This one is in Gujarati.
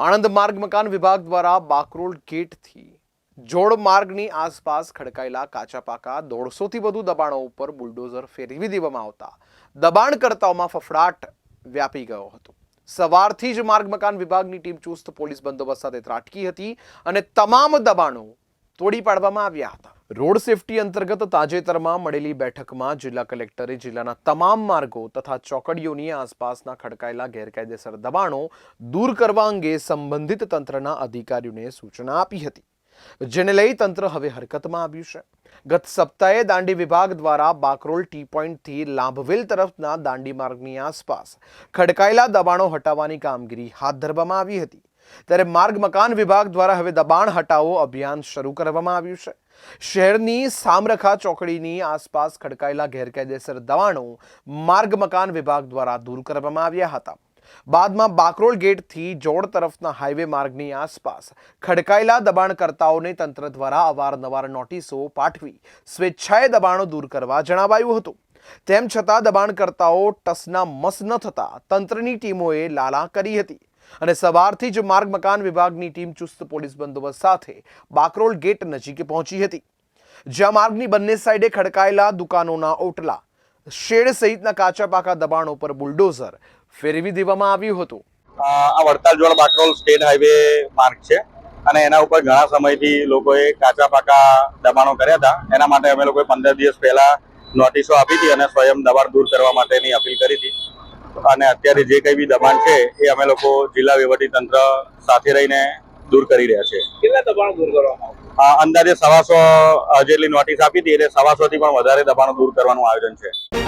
આણંદ માર્ગ મકાન વિભાગ દ્વારા બાકરોલ ગેટથી જોડ માર્ગની આસપાસ ખડકાયેલા કાચા પાકા દોઢસોથી વધુ દબાણો ઉપર બુલડોઝર ફેરવી દેવામાં આવતા દબાણકર્તાઓમાં ફફડાટ વ્યાપી ગયો હતો. સવારથી જ માર્ગ મકાન વિભાગની ટીમ ચુસ્ત પોલીસ બંદોબસ્ત સાથે ત્રાટકી હતી અને તમામ દબાણો તોડી પાડવામાં આવ્યા હતા. રોડ સેફટી અંતર્ગત તાજેતરમાં મળેલી બેઠકમાં જિલ્લા કલેક્ટરે જિલ્લાના તમામ માર્ગો તથા ચોકડીઓની આસપાસના ખડકાયેલા ગેરકાયદેસર દબાણો દૂર કરવા અંગે સંબંધિત તંત્રના અધિકારીઓને સૂચના આપી હતી. જેને લઈ તંત્ર હવે હરકતમાં આવ્યું છે. ગત સપ્તાહે દાંડી વિભાગ દ્વારા બાકરોલ ટી પોઈન્ટથી લાંભવેલ તરફના દાંડી માર્ગની આસપાસ ખડકાયેલા દબાણો હટાવવાની કામગીરી હાથ ધરવામાં આવી હતી. ત્યારે માર્ગ મકાન વિભાગ દ્વારા હવે દબાણ હટાવો અભિયાન શરૂ કરવામાં આવ્યું છે. શહેરની સામરખા ચોકડીની આસપાસ ખડકાયેલા ગેરકાયદેસર દબાણો માર્ગ મકાન વિભાગ દ્વારા દૂર કરવામાં આવ્યા હતા. બાદમાં બાકરોલ ગેટથી જોડ તરફના હાઈવે માર્ગની આસપાસ ખડકાયેલા દબાણકર્તાઓને તંત્ર દ્વારા અવારનવાર નોટિસો પાઠવી સ્વેચ્છાએ દબાણો દૂર કરવા જણાવાયું હતું. તેમ છતાં દબાણકર્તાઓ ટસના મસ ન થતા તંત્રની ટીમોએ લાલા કરી હતી. અને સવારથી જ માર્ગ મકાન વિભાગની ટીમ ચુસ્ત પોલીસ બંદોબસ્ત સાથે બાકરોલ ગેટ નજીકે પહોંચી હતી. જ્યાં માર્ગની બંને સાઈડે ખડકાયેલા દુકાનોના ઓટલા, શેડ સહિતના કાચા પાકા દબાણો પર બુલડોઝર ફેરવી દેવામાં આવ્યું હતું. આ વડતાલ જોડ બાકરોલ સ્ટેટ હાઈવે માર્ગ છે અને એના ઉપર ઘણા સમયથી લોકોએ કાચા પાકા દબાણો કર્યા હતા. એના માટે અમે લોકોએ પંદર દિવસ પહેલા નોટિસો આપી હતી અને સ્વયં દબાણ દૂર કરવા માટેની અપીલ કરી હતી. અને અત્યારે જે કંઈ બી દબાણ છે એ અમે લોકો જિલ્લા વહીવટી તંત્ર સાથે રહીને દૂર કરી રહ્યા છે. કેટલા દબાણ દૂર કરવામાં અંદાજે સવાસો જેટલી નોટિસ આપી હતી એટલે સવાસો થી પણ વધારે દબાણો દૂર કરવાનું આયોજન છે.